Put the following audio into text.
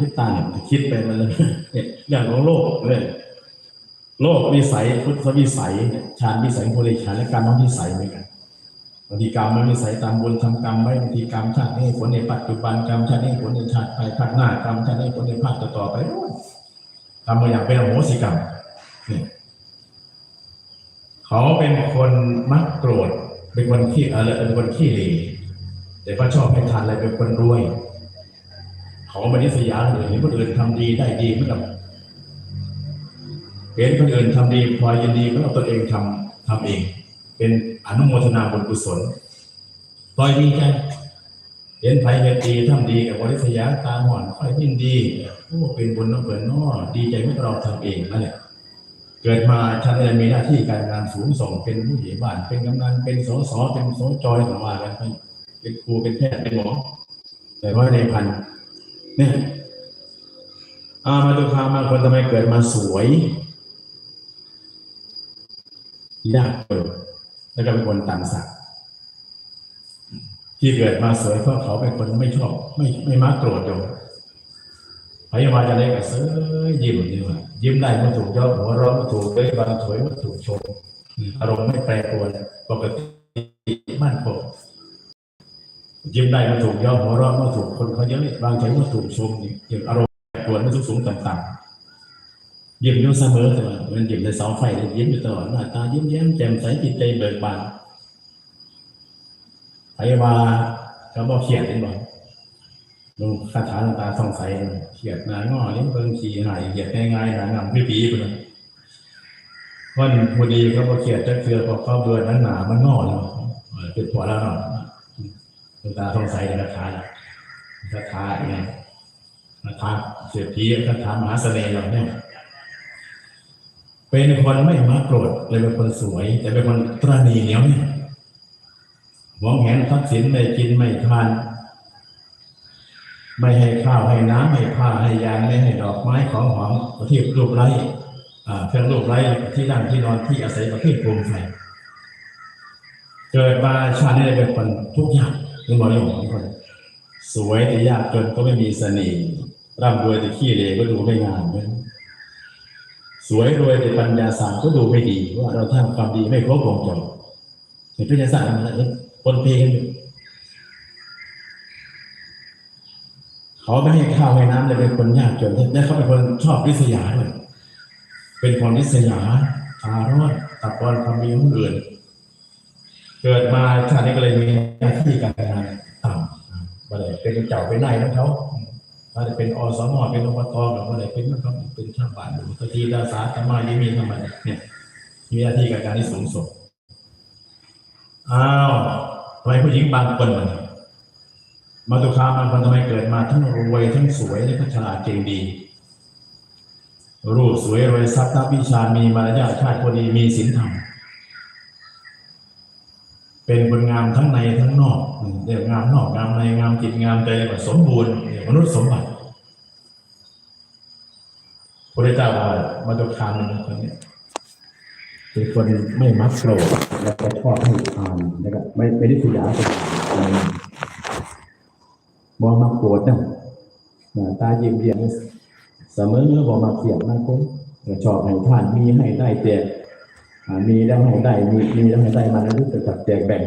พริบตาเนี่ยคิดไปมันเลยเนี่ยอย่างของโลกเลยโลกวิสัยพุทธวิสัยฌานวิสัยโพธิฌานและการมวิสัยเหมือนกันบางทีกรรมมันวิสัยตามบุญทำกรรมไว้บางทีกรรมชาตินี้ให้ผลในปัจจุบันกรรมชาตินี้ให้ผลในชาติไปภาคหน้ากรรมชาตินี้ให้ผลในภาคต่อไปโอ้ยทำมาอย่างเป็นอโหสิกรรมเนี่ยเขาเป็นคนมักโกรธ เป็นคนขี้อะไรเป็นคนขี้เหร่แต่ก็ชอบให้ทานอะไรเป็นคนรวย เขาไม่ได้สยามเลยเห็นคนอื่นทำดีได้ดีเหมือนกับเห็นคนอื่นทำดีพลอยยินดีเมื่อตัวเองทำทำเอง เป็นอนุโมทนาบุญกุศลพลอยดีใจเห็นไผเห็นดีทำดีกับบริษยาตาหมอนค่อยยิ่งดีโอ้เป็นบุญน้ำเปิดน้อดีใจเมื่อเราทำเองนั่นแหละเกิดมาฉันจะมีหน้าที่การงานสูงส่งเป็นผู้ใหญ่บ้าน เป็นกำนันเป็นสสเป็นสจอยต่อมากันไปเป็นครูเป็นแพทย์เป็นหมอแต่ว่าในพัน เนี่ยอามาดูคามาคนทำไมเกิดมาสวยยากเกิดแล้วก็เป็นคนต่างศักดิ์ที่เกิดมาสวยเพราะเขาเป็นคนไม่ชอบ ไม่ไม่มักโกรธโยมพยาบาลจะเล่นกับเสื้อยิ้มนี่ว่ายิ้มได้มื่อถูกย่อหัวเราะเมื่อถูกเด้บางสวยมื่อถูกชมอารมณ์ไม่แปรปรวน ได้มื่อถูกย่อหัวเราะมื่อถูกคนเขาเยอะบางใจมื่อถูกชมอย่างอารมณ์แปรปรวนไม่สูงสูงต่ำต่ยิ้มอยู่เสมอแต่ว่ามันยิ้มในเสาไฟเนี่ยยิ้มอยู่ตลอดหน้าตายิ้มแย้มแจ่มใสจิตใจเบิกบานไผว่าเขาบอกเขียดเห็นบ่ลงคาถาตาส่องใสเขียดนางอเลี้ยงเบิ่งขี่หายเขียดง่ายๆหนางำพี่ปีไปเลยวันพอดีเขาบอกเขียดจะเคือพอเขาเบื่อหนาหนามันงอแล้วเป็นผัวแล้วเนาะ หลวงตาสงสัยในคาถาคาถาเนี่ยคาถาเศรษฐีคาถามหาเสน่ห์เราเนี่ยเป็นคนไม่มักโกรธเลยเป็นคนสวย แต่เป็นคนตรณีเหนียวเนี่ยหวงแหนทรัพย์สินไม่กินไม่ทาน ไม่ให้ข้าวให้น้ำให้ผ้าให้ยาไม่ให้ดอกไม้ของหอมประทีปรูปไร้อ่เครื่องรูปไร้ที่นั่งที่นอนที่อาศัยประเภทโคมไฟเกิดมาชาตินี้เป็นคนทุกข์ยาก เป็นบริวารคนสวยแต่ยากจนก็ไม่มีเสน่ห์ร่ำรวยแต่ขี้เหร่ก็ดูไม่งามเลยสวยรวยแต่ปัญญาศาสตร์ก็ดูไม่ดีว่าเราทำความดีไม่ครบวงจรเห็นปัญญาศาสตร์มันะปนเพกันอยู่เขาไม่ให้ข้าวให้น้ำเลยเป็นคนยากจนและเขาเป็นคนชอบริษยาด้วยเป็นคนริษยาตาร้อนตัดรอนความมีของอื่น เกิดมาชาตินี้ก็เลยมีหน้าที่การงานต่ำมาเลยเป็นเจ้าเป็นนายของเขามาเลยเป็นอสมเป็นอบตหรือมาเลยเป็นมันก็เป็นชาวบ้านหรือตทีดาสาธรรมายิมีธรรมะเนี่ยมีหน้าที่การงานที่สูงส่งอ้าวทำไมผู้หญิงบางคนมันมาตุคามบางคนทำไมเกิดมาทั้งรวยทั้งสวยและก็ฉลาดเก่งดีรูปสวยรวยทรัพย์ทัพย์วิชามีมารยาทชาติพอดีมีศีลธรรม เป็นคนงามทั้งในทั้งนอกเรียกงามนอกงามในงามจิตงามใจเรียกว่าสมบูรณ์เรียกมนุษย์สมบัติพระเจ้าว่ามาตุคามคนนี้เป็นคนไม่มักโกรธแล้วก็ชอบให้ทานแล้วก็ไม่ไม่ได้สุยาสอะไรบอมาโกรธนะหน้าตายิ้มเยี่ยมเสมอเมื่อบอมาเสียบมาคุ้มชอบให้ทานมีให้ได้แต่อ่า มีแล้วให้ได้มีมีแล้วให้ได้มาแล้วรู้สึกจับแจกแบ่ง